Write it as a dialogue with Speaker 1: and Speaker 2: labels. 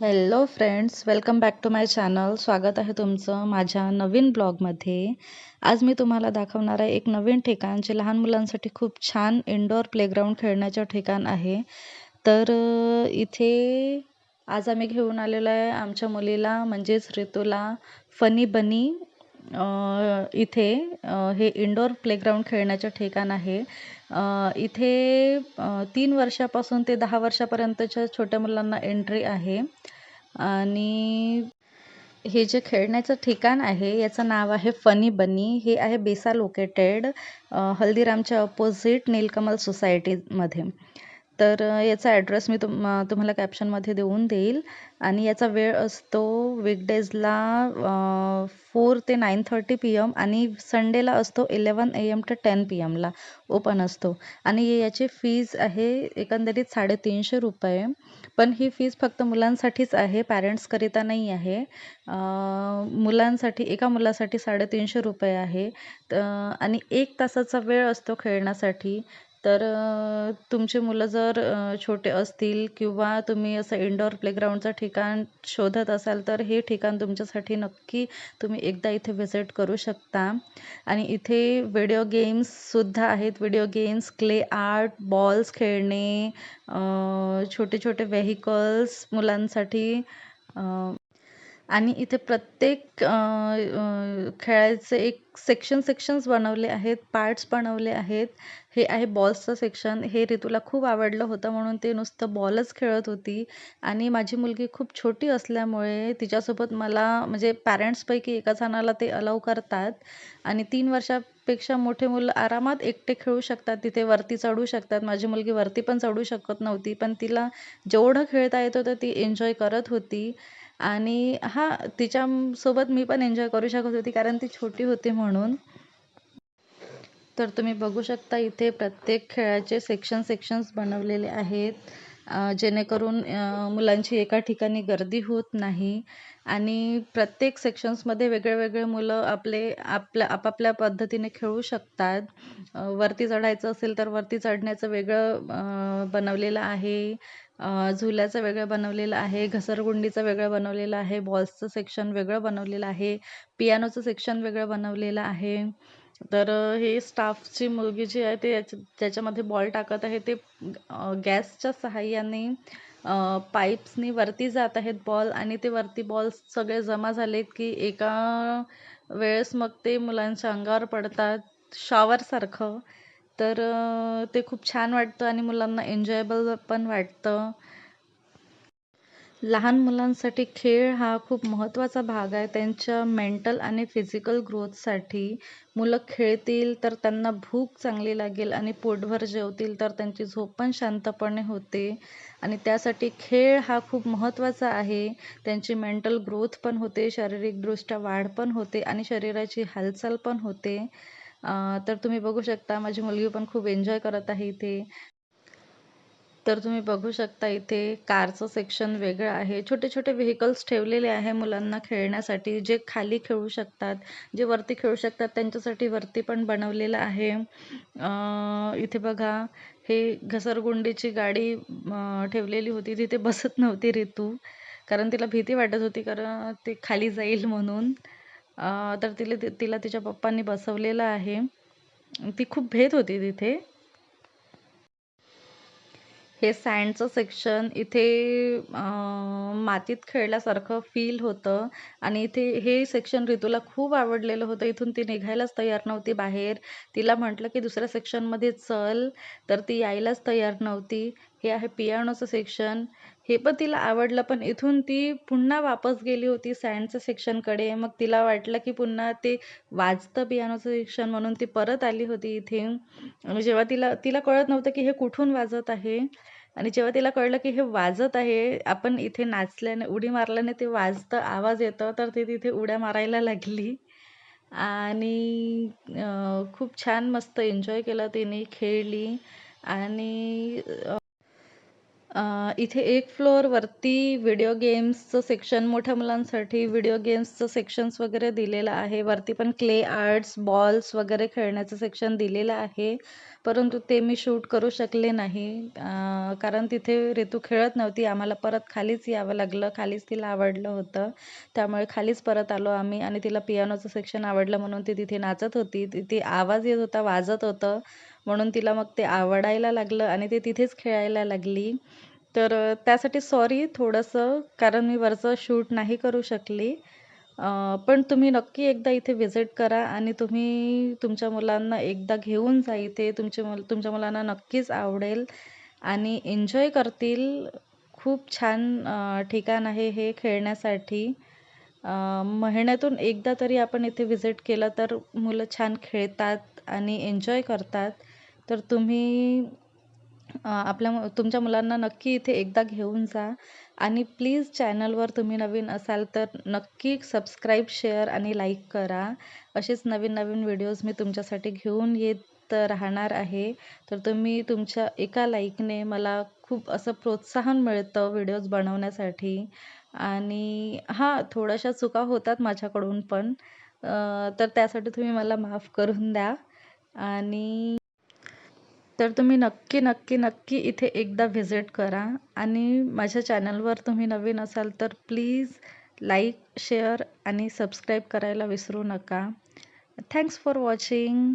Speaker 1: Hello friends welcome back to my channel स्वागत आहे तुमचं माझ्या नवीन ब्लॉगमध्ये आज मी तुम्हाला दाखवणार आहे एक नवीन ठिकाण जे लहान मुलांसाठी खूप छान इंडोर प्लेग्राऊंड खेळण्याचं ठिकाण आहे. तर इथे आज आम्ही घेऊन आलेलो आहे आमच्या मुलीला म्हणजेच ऋतूला फनी बनी इथे हे इंडोर प्लेग्राऊंड खेळण्याचं ठिकाण आहे. इथे तीन वर्षापासून ते दहा वर्षापर्यंतच्या छोट्या मुलांना एंट्री आहे. आणि हे जे खेळण्याचं ठिकाण आहे याचं नाव आहे फनी बनी हे आहे बेसा लोकेटेड हल्दीरामच्या अपोजिट नीलकमल सोसायटीमध्ये तर याचा ॲड्रेस मी तुम तुम्हाला कॅप्शनमध्ये देऊन देईल. आणि याचा वेळ असतो वीकडेजला फोर ते नाईन थर्टी पी एम आणि संडेला असतो इलेवन ए एम ते टेन पी एमला ओपन असतो. आणि याची फीज आहे एकंदरीत साडेतीनशे रुपये. पण ही फीज फक्त मुलांसाठीच आहे पॅरेंट्सकरिता नाही आहे. मुलांसाठी एका मुलासाठी साडेतीनशे रुपये आहे. आणि एक तासाचा वेळ असतो खेळण्यासाठी. तर तुमचे तुमची मुलं जर छोटे असतील किंवा तुम्ही असं इंडोअर प्लेग्राऊंडचं ठिकाण शोधत असाल तर हे ठिकाण तुमच्यासाठी नक्की तुम्ही एकदा इथे व्हिजिट करू शकता. आणि इथे व्हिडिओ गेम्ससुद्धा आहेत. Video games clay art balls खेळणे छोटे छोटे व्हेकल्स मुलांसाठी आणि इथे प्रत्येक खेळायचे एक सेक्शन सेक्शन्स बनवले आहेत पार्ट्स बनवले आहेत. हे आहे बॉल्सचं सेक्शन हे ऋतूला खूप आवडलं होतं म्हणून ते नुसतं बॉलच खेळत होती. आणि माझी मुलगी खूप छोटी असल्यामुळे तिच्यासोबत मला म्हणजे पॅरेंट्सपैकी एका जणाला ते अलाव करतात. आणि तीन वर्षापेक्षा मोठे मुलं आरामात एकटे खेळू शकतात. तिथे वरती चढू शकतात. माझी मुलगी वरती पण चढू शकत नव्हती. पण तिला जेवढं खेळता येत होतं ती एन्जॉय करत होती. आणि हां तिच्यासोबत मी पण एन्जॉय करू शकत होती कारण ती छोटी होती म्हणून. तर तुम्ही बघू शकता इथे प्रत्येक खेळाचे सेक्शन सेक्शन्स बनवलेले आहेत. जेणेकरून मुलांची एका ठिकाणी गर्दी होत नाही. आणि प्रत्येक सेक्शन्समध्ये वेगळे वेगळे मुलं आपले आपल्या आपापल्या पद्धतीने खेळू शकतात. वरती चढायचं असेल तर वरती चढण्याचं वेगळं बनवलेलं आहे. अ, झुल्याचं वेगळं बनवलेलं आहे घसरगुंडीचं वेगळं बनवलेलं आहे बॉल्सचं सेक्शन वेगळं बनवलेलं आहे पियानोचं सेक्शन वेगळं बनवलेलं आहे. तर हे स्टाफची मुलगी जी आहे ते याच्या त्याच्यामध्ये बॉल टाकत आहे ते गॅसच्या सहाय्याने पाईप्सनी वरती जात आहेत बॉल आणि ते वरती बॉल्स सगळे जमा झालेत की एका वेळेस मग ते मुलांच्या अंगावर पडतात शॉवरसारखं. तर ते खूप छान वाटतं आणि मुलांना एन्जॉयबल पण वाटतं. लहान मुलांसाठी खेळ हा खूप महत्त्वाचा भाग आहे. त्यांच्या मेंटल आणि फिजिकल ग्रोथसाठी मुलं खेळतील तर त्यांना भूक चांगली लागेल आणि पोटभर जेवतील तर त्यांची झोप पण शांतपणे होते. आणि त्यासाठी खेळ हा खूप महत्त्वाचा आहे. त्यांची मेंटल ग्रोथ पण होते शारीरिकदृष्ट्या वाढ पण होते आणि शरीराची हालचाल पण होते. तर तुम्ही बघू शकता माझी मुलगी पण खूप एन्जॉय करत आहे इथे. तर तुम्ही बघू शकता इथे कारचं सेक्शन वेगळं आहे. छोटे छोटे व्हेकल्स ठेवलेले आहे मुलांना खेळण्यासाठी. जे खाली खेळू शकतात जे वरती खेळू शकतात त्यांच्यासाठी वरती पण बनवलेलं आहे. इथे बघा हे घसरगुंडीची गाडी ठेवलेली होती. तिथे बसत नव्हती ऋतू कारण तिला भीती वाटत होती कारण ते खाली जाईल म्हणून. तर तिला तिला तिच्या पप्पांनी बसवलेलं आहे. ती खूप भेद होती तिथे. हे सँडचं सेक्शन इथे मातीत खेळल्यासारखं फील होतं. आणि इथे हे सेक्शन ऋतूला खूप आवडलेलं होतं. इथून ती निघायलाच तयार नव्हती बाहेर. तिला म्हटलं की दुसऱ्या सेक्शनमध्ये चल. तर ती यायलाच तयार नव्हती. हे आहे पियानोचं सेक्शन हे पण तिला आवडलं पण इथून ती पुन्हा वापस गेली होती सँडचं सेक्शनकडे मग तिला वाटलं की पुन्हा ते वाजतं पियानोचं सेक्शन म्हणून ती परत आली होती इथे. आणि जेव्हा तिला तिला कळत नव्हतं की हे कुठून वाजत आहे. आणि जेव्हा तिला कळलं की हे वाजत आहे आपण इथे नाचल्याने उडी मारल्याने ते वाजतं आवाज येतं तर ती तिथे उड्या मारायला लागली. आणि खूप छान मस्त एन्जॉय केला तिने खेळली. आणि इथे एक फ्लोअरवरती व्हिडिओ गेम्सचं सेक्शन मोठ्या मुलांसाठी व्हिडिओ गेम्सचं सेक्शन्स वगैरे दिलेलं आहे. वरती पण क्ले आर्ट्स, बॉल्स वगैरे खेळण्याचं सेक्शन दिलेलं आहे. परंतु ते मी शूट करू शकले नाही. कारण तिथे ऋतू खेळत नव्हती. आम्हाला परत खालीच यावं लागलं. खालीच तिला आवडलं होतं. त्यामुळे खालीच परत आलो आम्ही आणि तिला पियानोचं सेक्शन आवडलं म्हणून ती तिथे नाचत होती. तिथे आवाज येत होता, वाजत होतं. म्हणून तिला मग ते आवडायला लागलं आणि ते तिथेच खेळायला लागली. तर त्यासाठी सॉरी थोडंसं कारण मी वरचं शूट नाही करू शकली. पण तुम्ही नक्की एकदा इथे व्हिजिट करा आणि तुम्ही तुमच्या मुलांना एकदा घेऊन जा इथे. तुमचे मुल तुमच्या मुलांना नक्कीच आवडेल आणि एन्जॉय करतील. खूप छान ठिकाण आहे हे खेळण्यासाठी. महिन्यातून एकदा तरी आपण इथे व्हिजिट केलं तर मुलं छान खेळतात आणि एन्जॉय करतात. तर तुम्ही आपल्या मु तुमच्या मुलांना नक्की इथे एकदा घेऊन जा आणि प्लीज चॅनलवर तुम्ही नवीन असाल तर नक्की सबस्क्राईब, शेअर आणि लाईक करा. असेच नवीन-नवीन व्हिडिओज मी तुमच्यासाठी घेऊन येत राहणार आहे. तर तुम्ही तुमच्या एका लाईकने मला खूप असं प्रोत्साहन मिळतं व्हिडिओज बनवण्यासाठी आणि हां, थोड्याशा चुका होतात माझ्याकडून पण. तर त्यासाठी तुम्ही मला माफ करून द्या आणि तर तुम्ही नक्की, नक्की, नक्की इथे एकदा व्हिजिट करा आणि माझ्या चॅनलवर तुम्ही नवीन असाल तर प्लीज लाईक, शेअर आणि सबस्क्राईब करायला विसरू नका. Thanks for watching.